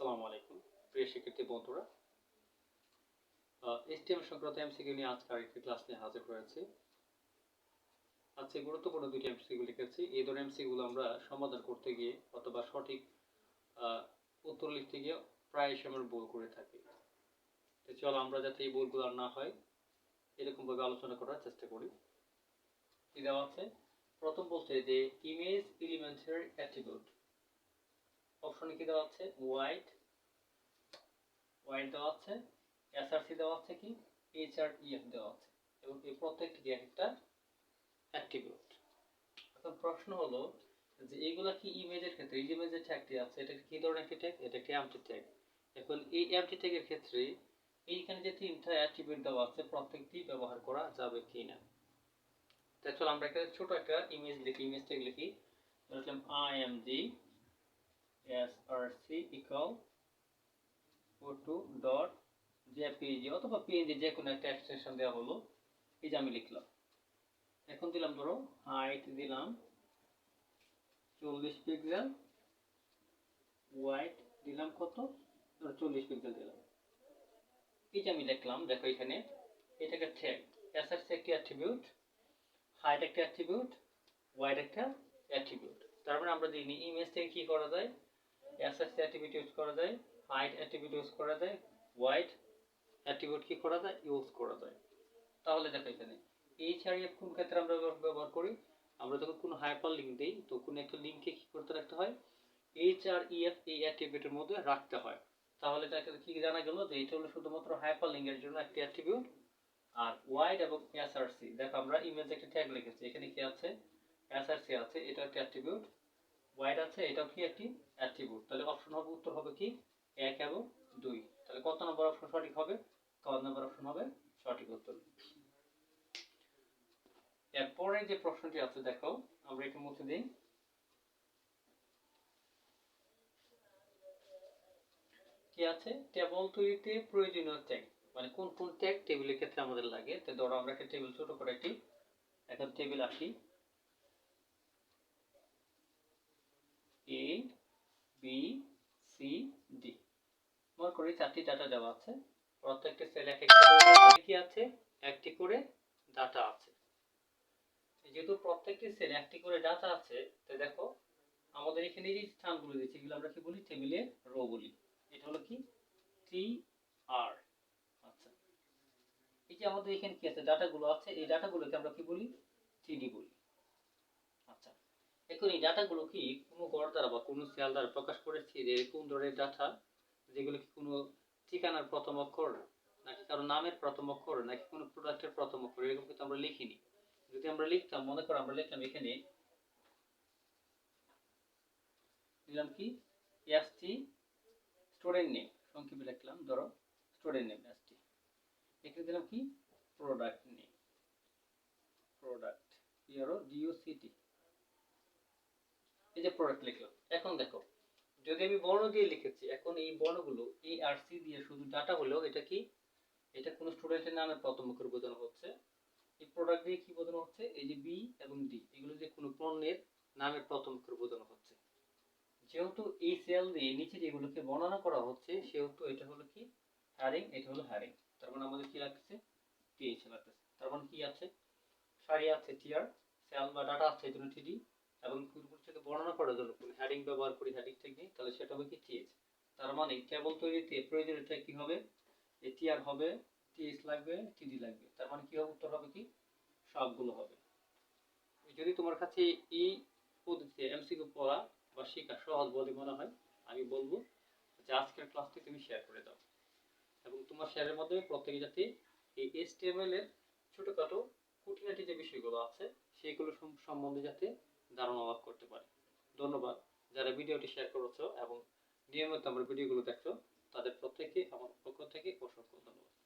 আসসালামু আলাইকুম, প্রিয় শিক্ষার্থী বন্ধুরা। এসটিএম সংক্রান্ত এমসিকিউ নিয়ে আজকে আরেকটি ক্লাস নিয়ে হাজির হয়েছি। আজকে গুরুত্বপূর্ণ দুটি এমসিকিউ লিখেছি। এই ধরনের এমসিকিউগুলো আমরা সমাধান করতে গিয়ে অথবা সঠিক উত্তর লিখতে গিয়ে প্রায় সময় ভুল করে থাকি। তো চলো আমরা যাতে এই ভুলগুলো আর না হয় এরকম ভাবে আলোচনা করার চেষ্টা করি। কি দেওয়া আছে? প্রথম বলছে যে ইমেজ এলিমেন্টের অ্যাট্রিবিউট অপশনে কি দেওয়া আছে? হোয়াইট হোয়াইট দেওয়া আছে। এসআরসি দেওয়া আছে কি? এইচআরইএফ দেওয়া আছে। এবং এই প্রত্যেকটি একটা অ্যাট্রিবিউট এখন প্রশ্ন হলো যে এগুলা কি ইমেজের ক্ষেত্রে, এই যে ট্যাগটি আছে, এটা কি ধরনের একটি ট্যাগ এটা একটি এমটি ট্যাগ এখন এই এমটি ট্যাগের ক্ষেত্রে এইখানে যে তিনটা অ্যাট্রিবিউট দেওয়া আছে, প্রত্যেকটি ব্যবহার করা যাবে কিনা? তাই চলো আমরা একটা ছোট একটা ইমেজ লিখি। ইমেজ ট্যাগ লিখি লিখলাম src equal o2 dot jpg অথবা png যে কোনো একটা এক্সটেনশন দেওয়া হলো। এই যে আমি লিখলাম। এখন দিলাম ধরো হাইট দিলাম, চল্লিশ পিক্সেল হোয়াইট দিলাম কত? ধরো চল্লিশ পিক্সেল দিলাম। এই যে আমি লিখলাম দেখো এখানে, এটাকে ট্যাগ এসআরসি একটি অ্যাট্রিবিউট হাইট একটা অ্যাট্রিবিউট হোয়াইট একটা অ্যাট্রিবিউট তার মানে আমরা জানি ইমেজ থেকে কি করা যায়? এসএসসি অ্যাট্রিবিউট ইউজ করা যায় হাইট অ্যাট্রিবিউট ইউজ করা যায় হোয়াইট অ্যাট্রিবিউট কি করা যায় ইউজ করা যায়। তাহলে দেখো এখানে এইচ আর এফ কোন ক্ষেত্রে আমরা ব্যবহার- করি? আমরা যখন কোনো হাইপার লিঙ্ক দিই তো কোনো একটা লিঙ্কে কি করতে রাখতে হয়? এইচ আর ইএফ এই অ্যাট্রিবিউটের মধ্যে রাখতে হয়। তাহলে এটাকে কি জানা গেল যে এটা হলো শুধুমাত্র হাইপার লিঙ্কের জন্য একটি অ্যাট্রিবিউট আর ওয়াইড এবং এসআরসি দেখো আমরা ইমেজ একটা ট্যাগ লিখেছি, এখানে কি আছে? এসআরসি আছে, এটা একটা অ্যাট্রিবিউট ওয়াইড আছে, এটাও কি একটি অ্যাট্রিবিউট তাহলে অপশন হবে, উত্তর হবে কি? এক এবং দুই। তাহলে কত নম্বর অপশন সঠিক হবে? কত নম্বর অপশন হবে? সঠিক উত্তর। এরপরে যে প্রশ্নটি আছে, দেখো, আমরা একটু মুছে দিই। কি আছে? টেবল তৈরিতে প্রয়োজনীয় ট্যাগ মানে কোন কোন ট্যাগ টেবিলের ক্ষেত্রে আমাদের লাগে? তো ধরো, আমরা একটা টেবিল ছোট করে একটি, এখন টেবিল আসি এ বি, সি, ডি। মনে করি চারটি ডাটা দেওয়া আছে। প্রত্যেকটা সেলে এক একটি কি আছে? একটি করে ডাটা আছে। যেহেতু প্রত্যেকটি সেলে একটি করে ডাটা আছে তো দেখো, আমাদের এখানে যে স্থানগুলো দিয়েছে এগুলো আমরা কি বলি? টেবিলে রো বলি। এটা হলো কি? টি আর আচ্ছা। এই যে আমাদের এখানে কি আছে? ডাটাগুলো আছে। এই ডাটাগুলোকে আমরা কি বলি? টিডি বলি। এখন এই ডাটাগুলো কি কোনো গড় দ্বারা বা কোনো সেল দ্বারা প্রকাশ করেছি যে কোন ধরনের ডাটা যেগুলো কি কোনো ঠিকানার প্রথম অক্ষর নাকি কারও নামের প্রথম অক্ষর নাকি কোনো প্রোডাক্টের প্রথম অক্ষর? এরকম কিন্তু আমরা লিখিনি। যদি আমরা লিখতাম, মনে করো আমরা লিখলাম এখানে দিলাম কি? এসটি স্টুডেন্ট নেম সংক্ষেপে লিখলাম, ধরো স্টুডেন্ট নেম এসটি এখানে দিলাম কি? প্রোডাক্ট নেম প্রোডাক্ট ইয়ারো ডিওসিটি এই যে প্রোডাক্ট লিখলাম, এখন দেখো, যদি আমি বর্ণ দিয়ে লিখেছি, এখন এই বর্ণগুলো এই আর সি দিয়ে শুধু ডাটা হলেও এটা কি? এটা কোনো স্টুডেন্টের নামের প্রথম অক্ষর বোঝানো হচ্ছে। এই প্রোডাক্ট দিয়ে কি বোঝানো হচ্ছে? এই যে বি এবং ডি এগুলো যে কোনো পণ্যের নামের প্রথম অক্ষর বোঝানো হচ্ছে। যেহেতু এই সেল দিয়ে নিচে যেগুলোকে বর্ণনা করা হচ্ছে, সেহেতু এটা হলো কি? হ্যারিং এটা হলো হ্যারিং তার মানে আমাদের কি লাগতেছে? টিএইচ লাগতেছে। তার মানে কি আছে? সারি আছে টিআর সেল বা ডাটা আছে এই জন্য টিডি এবং পূর্ববর্তীকে বর্ণনা করার জন্য কোন হ্যাডিং ব্যবহার করি হ্যাডিং টেকনিক তাহলে সেটা হবে কি টিএইচ তার মানে টেবল তৈরিতে প্রয়োজনীয়তা কি হবে? এই টিআর হবে টিএইচ লাগবে টিডি লাগবে। তার মানে কি হবে? উত্তর হবে কি? সবগুলো হবে। যদি তোমার কাছে এই পদ্ধতিতে এমসিকিউ পড়া বা শেখা সহজ বলে মনে হয়, আমি বলব যে আজকের ক্লাসটি তুমি শেয়ার করে দাও। এবং তোমার শেয়ারের মাধ্যমে প্রত্যেকে যাতে এই এসটিএমএল এর ছোটখাটো খুঁটিনাটি যে বিষয়গুলো আছে, সেগুলো সম্বন্ধে যাতে ধারণা লাভ করতে পারে। ধন্যবাদ যারা ভিডিওটি শেয়ার করেছ এবং নিয়মিত আমার ভিডিওগুলো দেখছ, তাদের প্রত্যেকে আমার পক্ষ থেকে অসংখ্য ধন্যবাদ।